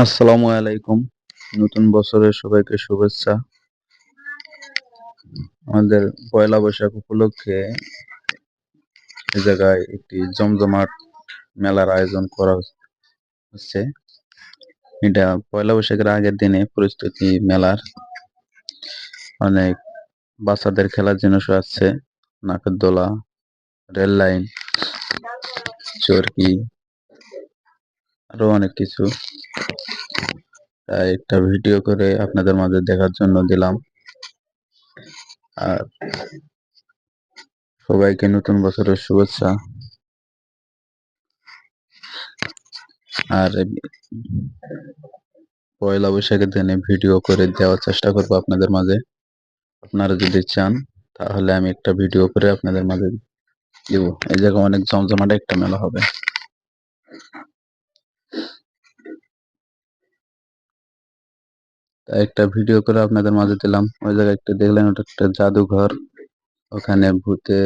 আসসালামু আলাইকুম। নতুন বছরের সবাইকে শুভেচ্ছা। আমাদের পয়লা বৈশাখ উপলক্ষে এ জায়গায় একটি জমজমাট মেলার আয়োজন করা হচ্ছে। এটা পয়লা বৈশাখের আগের দিনে প্রস্তুতি মেলার। অনেক বাচ্চাদের খেলার জিনিস আছে। নাকের দোলা, রেল লাইন, চরকি আরও অনেক কিছু। তাই একটা ভিডিও করে আপনাদের মাঝে দেখার জন্য দিলাম। আর সবাইকে নতুন বছরের শুভেচ্ছা। আর পয়লা বৈশাখের দিনে ভিডিও করে দেওয়ার চেষ্টা করব আপনাদের মাঝে। আপনারা যদি চান, তাহলে আমি একটা ভিডিও করে আপনাদের মাঝে দিব। এই জায়গায় অনেক জমজমাটে একটা মেলা হবে। একটা ভিডিও করে আপনাদের মাঝে দিলাম। ওই জায়গায় একটা দেখলেন, ওটা একটা জাদুঘর। ওখানে ভূতে